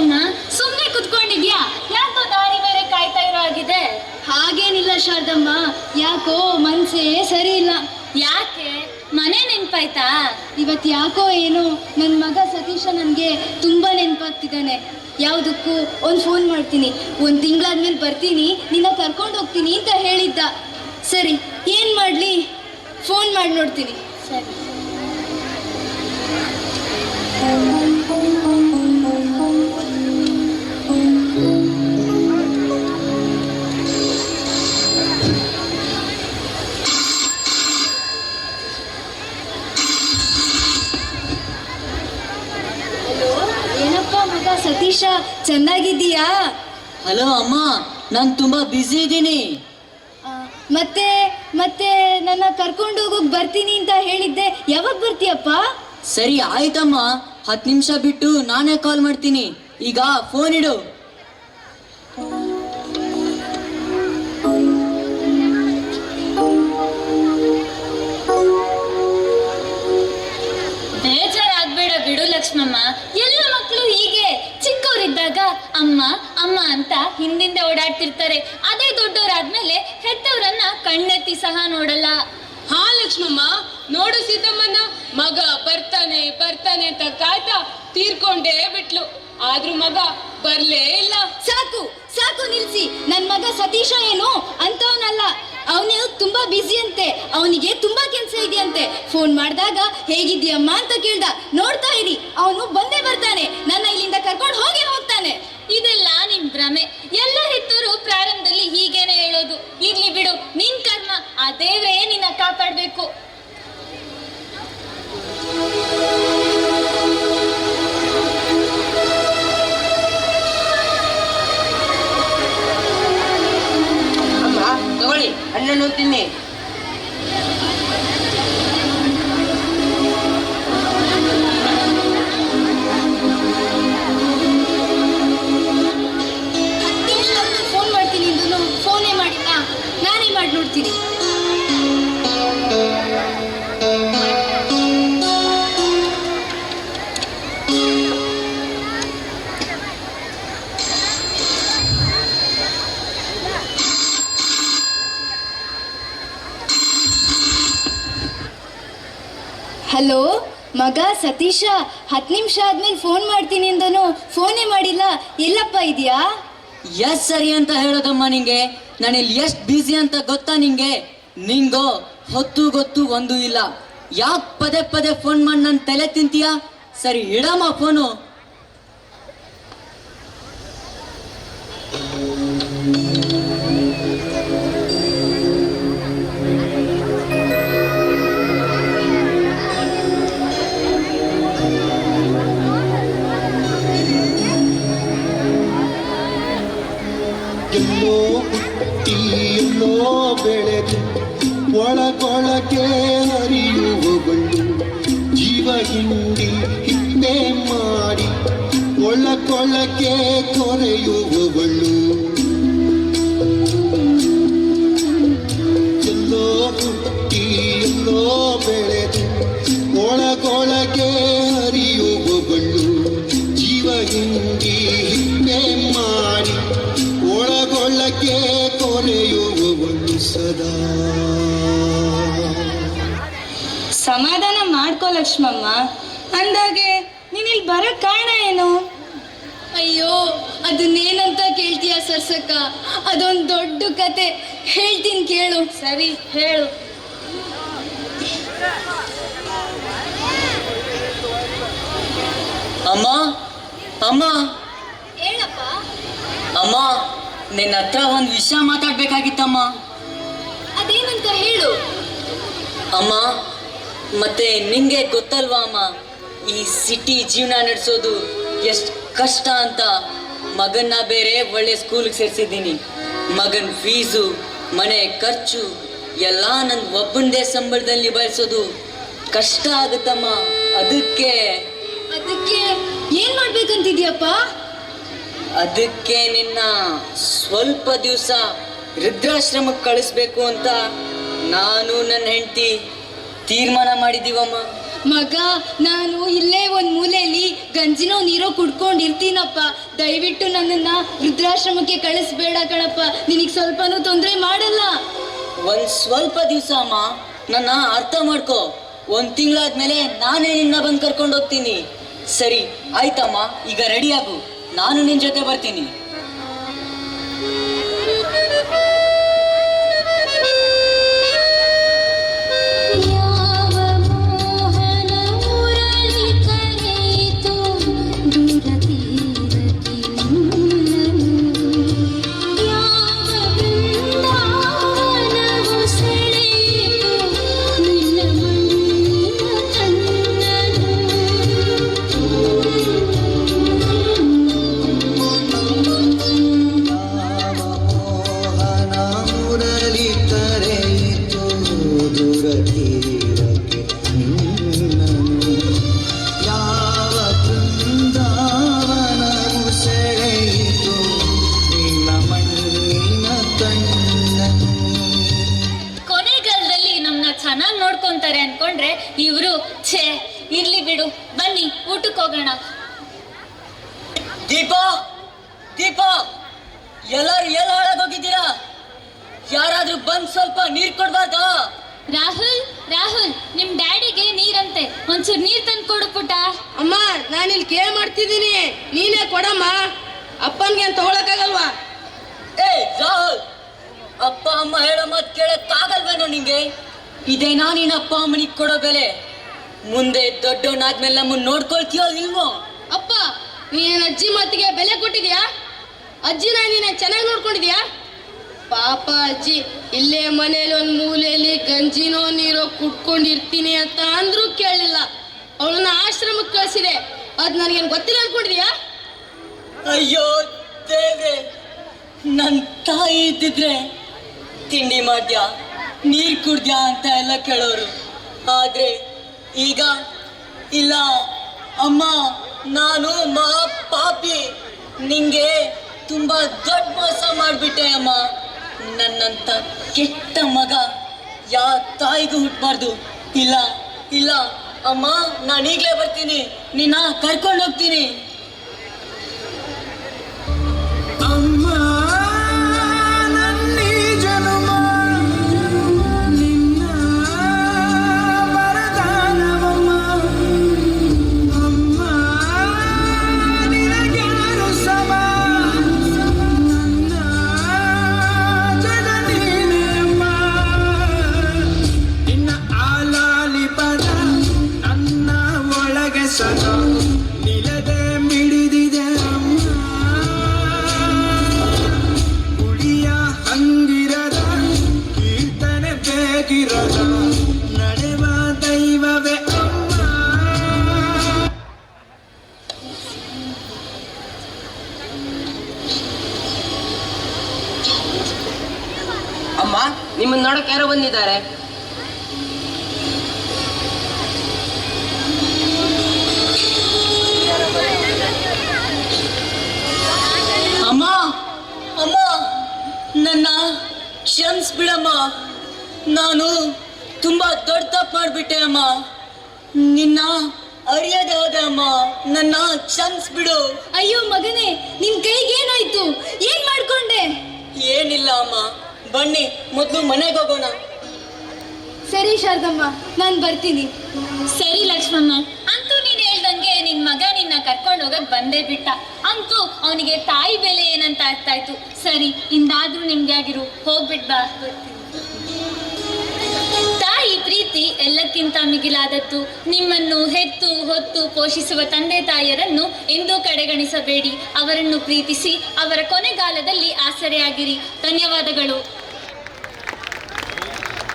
ಅಮ್ಮ ಸುಮ್ಮನೆ ಕುತ್ಕೊಂಡಿದ್ಯಾ? ಯಾಕೋ ದಾರಿ ಬೇರೆ ಕಾಯ್ತಾ ಇರೋ ಆಗಿದೆ ಹಾಗೇನಿಲ್ಲ ಶಾರದಮ್ಮ, ಯಾಕೋ ಮನ್ಸೇ ಸರಿ ಇಲ್ಲ ಯಾಕೆ? ಮನೆ ನೆನ್ಪಾಯ್ತಾ? ಇವತ್ತು ಯಾಕೋ ಏನೋ ನನ್ನ ಮಗ ಸತೀಶ ನನಗೆ ತುಂಬ ನೆನಪಾಗ್ತಿದ್ದಾನೆ. ಯಾವುದಕ್ಕೂ ಒಂದು ಫೋನ್ ಮಾಡ್ತೀನಿ. ಒಂದು ತಿಂಗಳಾದ್ಮೇಲೆ ಬರ್ತೀನಿ, ನಿನ್ನ ಕರ್ಕೊಂಡು ಹೋಗ್ತೀನಿ ಅಂತ ಹೇಳಿದ್ದ. ಸರಿ, ಏನು ಮಾಡಲಿ? ಫೋನ್ ಮಾಡಿ ನೋಡ್ತೀನಿ. ಸರಿ. ಚೆನ್ನಾಗಿದ್ದೀಯಾ? ಹಲೋ ಅಮ್ಮ ನಾನು ತುಂಬಾ ಬ್ಯುಸಿ ಇದ್ದೀನಿ. ಮತ್ತೆ ಮತ್ತೆ ನನ್ನ ಕರ್ಕೊಂಡು ಹೋಗೋಕ್ ಬರ್ತೀನಿ ಅಂತ ಹೇಳಿದ್ದೆ. ಯಾವಾಗ ಬರ್ತೀಯಪ್ಪ? ಸರಿ ಆಯ್ತಮ್ಮ. ಹತ್ತು ನಿಮಿಷ ಬಿಟ್ಟು ನಾನೇ ಕಾಲ್ ಮಾಡ್ತೀನಿ. ಈಗ ಫೋನ್ ಇಡು. ಬೇಜಾರಾಗ್ಬೇಡ ಬಿಡು ಲಕ್ಷ್ಮಮ್ಮ. ಎಲ್ಲ ಮಕ್ಕಳು ಹೀಗೆ. ಚಿಕ್ಕವರಿದ್ದಾಗ ಅಮ್ಮ ಅಮ್ಮ ಅಂತ ಹಿಂದಿಂದ ಓಡಾಡ್ತಿರ್ತಾರೆ. ಅದೇ ದೊಡ್ಡವರಾದ್ಮೇಲೆ ಹೆತ್ತವರನ್ನ ಕಣ್ಣೆತ್ತಿ ಸಹ ನೋಡಲ್ಲ. ಹಾ ಲಕ್ಷ್ಮಮ್ಮ. ನೋಡು ಸೀತಮ್ಮನ ಮಗ ಬರ್ತಾನೆ ಬರ್ತಾನೆ ಅಂತ ಕಾಯ್ತಾ ತೀರ್ಕೊಂಡೇ ಬಿಟ್ಲು. ಆದ್ರೂ ಮಗ ಬರ್ಲೇ ಇಲ್ಲ. ಸಾಕು ಸಾಕು ನಿಲ್ಸಿ. ನನ್ ಮಗ ಸತೀಶ ಏನು ಅಂತವನಲ್ಲ. ಅವನು ತುಂಬಾ ಬ್ಯುಸಿ ಅಂತೆ. ಅವನಿಗೆ ತುಂಬಾ ಕೆಲಸ ಇದೆಯಂತೆ. ಫೋನ್ ಮಾಡಿದಾಗ ಹೇಗಿದ್ಯಮ್ಮ ಅಂತ ಕೇಳ್ದ. ನೋಡ್ತಾ ಇರಿ, ಅವನು ಬಂದೇ ಬರ್ತಾನೆ. ನನ್ನ ಇಲ್ಲಿಂದ ಕರ್ಕೊಂಡು ಹೋಗಿ ಹೋಗ್ತಾನೆ. ಇದೆಲ್ಲ ನಿಮ್ ಭ್ರಮೆ. ಎಲ್ಲ minuto din eh. ಮಗ ಸತೀಶ ಹತ್ತು ನಿಮಿಷ ಆದ್ಮೇಲೆ ಫೋನ್ ಮಾಡ್ತೀನಿ ಅಂದನು. ಫೋನೇ ಮಾಡಿಲ್ಲ. ಎಲ್ಲಪ್ಪ ಇದೆಯಾ? ಎಸ್ ಸರಿ ಅಂತ ಹೇಳೋದಮ್ಮ ನಿಂಗೆ. ನಾನು ಇಲ್ಲಿ ಎಷ್ಟು ಬ್ಯುಸಿ ಅಂತ ಗೊತ್ತಾ ನಿಂಗೆ? ನಿಂಗೋ, ಹೊತ್ತು ಗೊತ್ತು ಒಂದು ಇಲ್ಲ. ಯಾಕೆ ಪದೇ ಪದೇ ಫೋನ್ ಮಾಡಿ ನನ್ನ ತಲೆ ತಿಂತೀಯ? ಸರಿ, ಇಡಮ್ಮ ಫೋನು ಎಲ್ಲೋ ಹುಟ್ಟಿ ಎಲ್ಲೋ ಬೆಳೆದು ಒಳಗೊಳಗೆ ಹರಿಯುವವಳು. ಜೀವ ಹಿಂಡಿ ಹಿಂದೆ ಮಾಡಿ ಒಳಗೊಳಗೆ ಕೊರೆಯುವವಳು ಮಾಡ್ಕೋ ಲಕ್ಷ್ಮಮ್ಮ. ಅಂದಾಗೆ ನೀನ್ ಇಲ್ಲಿ ಬರೋಕ್ಕೆ ಕಾರಣ ಏನು? ಅಯ್ಯೋ ಅದನ್ನೇನಂತ ಕೇಳ್ತೀಯ ಸರ್ಸಕ್ಕ? ಅದೊಂದು ದೊಡ್ಡ ಕತೆ. ಹೇಳ್ತೀನಿ ಕೇಳು. ಸರಿ ಹೇಳು. ಅಮ್ಮ ಅಮ್ಮ. ಹೇಳಪ್ಪ. ಅಮ್ಮ ನಿನ್ನ ಹತ್ರ ಒಂದು ವಿಷಯ ಮಾತಾಡ್ಬೇಕಾಗಿತ್ತಮ್ಮ. ಅದೇನಂತ ಹೇಳು. ಅಮ್ಮ ಮತ್ತೆ ನಿಂಗೆ ಗೊತ್ತಲ್ವಾ ಅಮ್ಮ? ಈ ಸಿಟಿ ಜೀವನ ನಡೆಸೋದು ಎಷ್ಟು ಕಷ್ಟ ಅಂತ. ಮಗನ್ನ ಬೇರೆ ಒಳ್ಳೆ ಸ್ಕೂಲ್ಗೆ ಸೇರಿಸಿದ್ದೀನಿ. ಮಗನ ಫೀಸು ಮನೆ ಖರ್ಚು ಎಲ್ಲ ನನ್ನ ಒಬ್ಬನದೇ ಸಂಬಳದಲ್ಲಿ ಬಯಸೋದು ಕಷ್ಟ ಆಗುತ್ತಮ್ಮ. ಅದಕ್ಕೆ ಅದಕ್ಕೆ ಏನ್ ಮಾಡ್ಬೇಕಂತಿದ್ಯಪ್ಪ ಅದಕ್ಕೆ ನಿನ್ನ ಸ್ವಲ್ಪ ದಿವಸ ವೃದ್ಧಾಶ್ರಮಕ್ಕೆ ಕಳಿಸ್ಬೇಕು ಅಂತ ನಾನು ನನ್ನ ಹೆಂಡತಿ ತೀರ್ಮಾನ ಮಾಡಿದೀವಮ್ಮ ಮಗ ನಾನು ಇಲ್ಲೇ ಒಂದ್ ಮೂಲೆಯಲ್ಲಿ ಗಂಜಿನೋ ನೀರೋ ಕುಡ್ಕೊಂಡಿರ್ತೀನಪ್ಪ. ದಯವಿಟ್ಟು ನನ್ನನ್ನ ವೃದ್ಧಾಶ್ರಮಕ್ಕೆ ಕಳಿಸ್ಬೇಡ ಕಣಪ್ಪ. ನಿನಗೆ ಸ್ವಲ್ಪನೂ ತೊಂದರೆ ಮಾಡಲ್ಲ. ಒಂದ್ ಸ್ವಲ್ಪ ದಿವಸ ಅಮ್ಮ ನನ್ನ ಅರ್ಥ ಮಾಡ್ಕೋ. ಒಂದ್ ತಿಂಗಳಾದ್ಮೇಲೆ ನಾನೇ ನಿನ್ನ ಬಂದು ಕರ್ಕೊಂಡು ಹೋಗ್ತೀನಿ ಸರಿ ಆಯ್ತಮ್ಮ ಈಗ ರೆಡಿ ಆಗು. ನಾನು ನಿನ್ ಜೊತೆ ಬರ್ತೀನಿ. ಬಿಡು. ಬನ್ನಿ ಊಟಕ್ಕೆ ಹೋಗೋಣ. ದೀಪ ದೀಪ ಎಲ್ಲರೂ ಎಲ್ಲ ಹಾಳಾಗೋಗಿದ್ದೀರಾ ಯಾರಾದ್ರೂ ಬಂದ್ ಸ್ವಲ್ಪ ನೀರ್ ಕೊಡ್ಬಾರ್ದಾ? ರಾಹುಲ್ ರಾಹುಲ್ ನಿಮ್ ಡ್ಯಾಡಿಗೆ ನೀರಂತೆ. ಒಂಚೂರು ನೀರ್ ತಂದು ಕೊಡು ಪುಟ. ಅಮ್ಮ ನಾನು ಇಲ್ಲಿ ಕೇಳ ಮಾಡ್ತಿದ್ದೀನಿ. ನೀನೇ ಕೊಡಮ್ಮ. ಅಪ್ಪನ್ಗೆ ತಗೊಳಕ್ಕಾಗಲ್ವಾ ಏ ರಾಹುಲ್ ಅಪ್ಪ ಅಮ್ಮ ಹೇಳೋ ಮಾತು ಕೇಳಕ್ಕಾಗಲ್ವೇನೋ ನಿಂಗೆ? ಇದೇನಾ ನೀನ್ ಅಪ್ಪ ಅಮ್ಮನಿಗೆ ಕೊಡೋ ಬೆಲೆ? ಮುಂದೆ ದೊಡ್ಡವನಾದ್ಮೇಲೆ ನಮ್ಮನ್ನ ನೋಡ್ಕೊಳ್ತೀಯೋ ಇಲ್ವೋ? ಅಪ್ಪ ನೀನ್ ಅಜ್ಜಿ ಮಾತಿಗೆ ಬೆಲೆ ಕೊಟ್ಟಿದ್ಯಾ? ಅಜ್ಜಿನ ನೀನೆ ಚೆನ್ನಾಗಿ ನೋಡ್ಕೊಂಡಿದ್ಯಾ? ಪಾಪ ಅಜ್ಜಿ ಇಲ್ಲೇ ಮನೇಲಿ ಒಂದ್ ಮೂಲೆಯಲ್ಲಿ ಗಂಜಿನೋ ನೀರೋ ಕುಟ್ಕೊಂಡಿರ್ತೀನಿ ಅಂತ ಅಂದ್ರೂ ಕೇಳಲಿಲ್ಲ ಅವಳನ್ನ ಆಶ್ರಮಕ್ಕೆ ಕಳಿಸಿದೆ. ಅದ್ ನನಗೇನು ಗೊತ್ತಿಲ್ಲ ಅನ್ಕೊಂಡಿದ್ಯಾ? ಅಯ್ಯೋ ದೇವೆ ನನ್ ತಾಯಿ ಇದ್ದಿದ್ರೆ ತಿಂಡಿ ಮಾಡ್ದ್ಯಾ ನೀರ್ ಕುಡ್ದ್ಯಾ ಅಂತ ಎಲ್ಲ ಕೇಳೋರು. ಆದ್ರೆ ಈಗ ಇಲ್ಲ. ಅಮ್ಮ, ನಾನು ಮಾ ಪಾಪಿ ನಿಂಗೆ ತುಂಬಾ ದೊಡ್ಡ ಮೋಸ ಮಾಡ್ಬಿಟ್ಟೆ ಅಮ್ಮ. ನನ್ನಂತ ಕೆಟ್ಟ ಮಗ ಯಾ ತಾಯಿಗೂ ಹುಟ್ಟಬಾರ್ದು ಇಲ್ಲ ಇಲ್ಲ. ಅಮ್ಮ ನಾನು ಈಗಲೇ ಬರ್ತೀನಿ. ನಿನ್ನ ಕರ್ಕೊಂಡು ಹೋಗ್ತೀನಿ ನೋಡಕ್ ಯಾರೋ ಬಂದಿದ್ದಾರೆ. ಅಮ್ಮ ಅಮ್ಮ ನನ್ನ ಕ್ಷಮಿಸ್ಬಿಡಮ್ಮ ನಾನು ತುಂಬಾ ದೊಡ್ಡ ತಪ್ಪು ಮಾಡಿಬಿಟ್ಟೆ ಅಮ್ಮ. ನಿನ್ನ ಅರಿಯದೆ ಹೋದೆ ಅಮ್ಮ. ನನ್ನ ಕ್ಷಮಿಸ್ಬಿಡು ಅಯ್ಯೋ ಮಗನೇ ನಿನ್ ಕೈಗೆ ಏನಾಯ್ತು? ಏನ್ ಮಾಡ್ಕೊಂಡೆ? ಏನಿಲ್ಲ ಅಮ್ಮ. ಬನ್ನಿ ಮೊದಲು ಮನೆಗೆ ಹೋಗೋಣ. ಸರಿ ಶಾರದಮ್ಮ ನಾನು ಬರ್ತೀನಿ. ಸರಿ ಲಕ್ಷ್ಮಮ್ಮ. ಅಂತೂ ನೀನು ಹೇಳ್ದಂಗೆ ನಿನ್ ಮಗ ನಿನ್ನ ಕರ್ಕೊಂಡು ಹೋಗಕ್ ಬಂದೇ ಬಿಟ್ಟ. ಅಂತೂ ಅವನಿಗೆ ತಾಯಿ ಬೆಲೆ ಏನಂತ ಅರ್ಥ ಆಯ್ತು. ಸರಿ ಇಂದಾದ್ರೂ ನಿಮ್ಗೆ ಹೋಗ್ಬಿಟ್ ಬಾ. ಬರ್ತೀನಿ. ತಾಯಿ ಪ್ರೀತಿ ಎಲ್ಲಕ್ಕಿಂತ ಮಿಗಿಲಾದದ್ದು. ನಿಮ್ಮನ್ನು ಹೆತ್ತು ಹೊತ್ತು ಪೋಷಿಸುವ ತಂದೆ ತಾಯಿಯರನ್ನು ಎಂದೂ ಕಡೆಗಣಿಸಬೇಡಿ. ಅವರನ್ನು ಪ್ರೀತಿಸಿ ಅವರ ಕೊನೆಗಾಲದಲ್ಲಿ ಆಸರೆಯಾಗಿರಿ. ಧನ್ಯವಾದಗಳು.